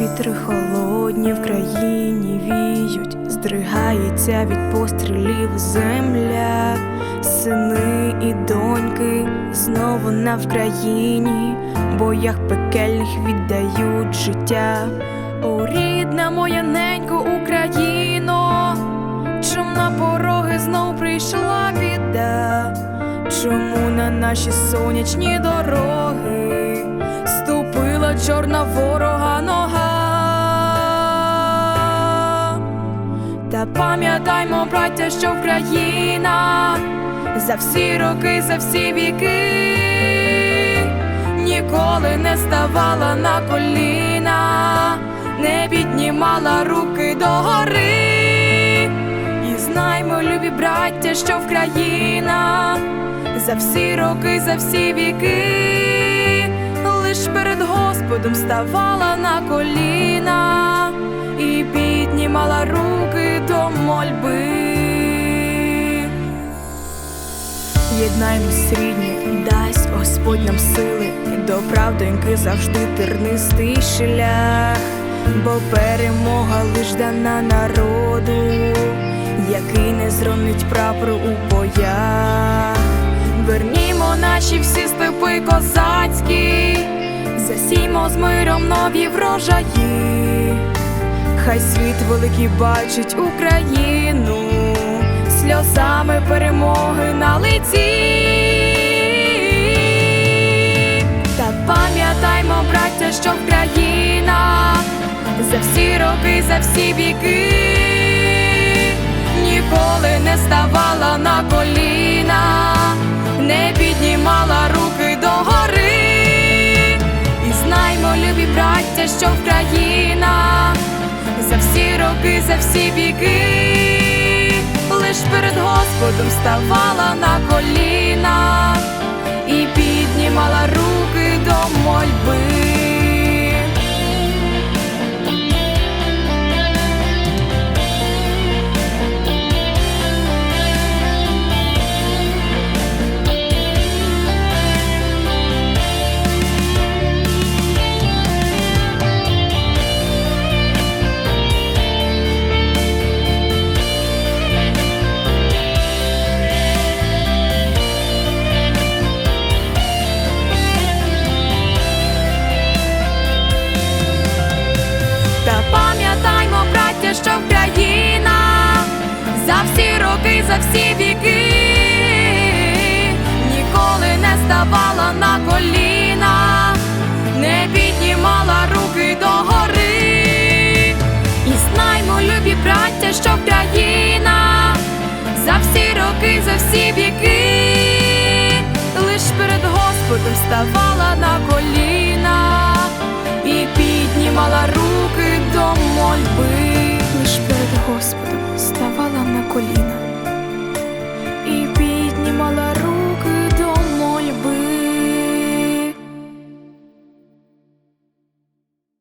Вітри холодні в країні віють, здригається від пострілів земля, сини і доньки знову на Вкраїні, боях пекельних віддають життя. О, рідна моя ненько Україно, чом на пороги знов прийшла біда? Чому на наші сонячні дороги Та пам'ятаймо, браття, що Україна за всі роки, за всі віки ніколи не ставала на коліна, не піднімала руки догори. І знаймо, любі браття, що Вкраїна за всі роки, за всі віки, лиш перед Господом ставала на коліна мольби. Єднаймось рідні, дасть Господь нам сили, до правдоньки завжди тернистий шлях, бо перемога лиш дана народу, який не зронить прапор у боях. Вернімо наші всі степи козацькі, засіймо з миром нові врожаї. Хай світ великий бачить Україну сльозами перемоги на лиці. Та пам'ятаймо, браття, що Україна за всі роки, за всі віки ніколи не ставала на коліна, не піднімала руки догори. І знаймо, любі браття, що Україна за всі роки, за всі віки, лиш перед Господом ставала на коліна і піднімала руки ставала на коліна, не піднімала руки догори. І знаймо, любі браття, що Україна за всі роки, за всі віки лиш перед Господом ставала на коліна і піднімала руки до.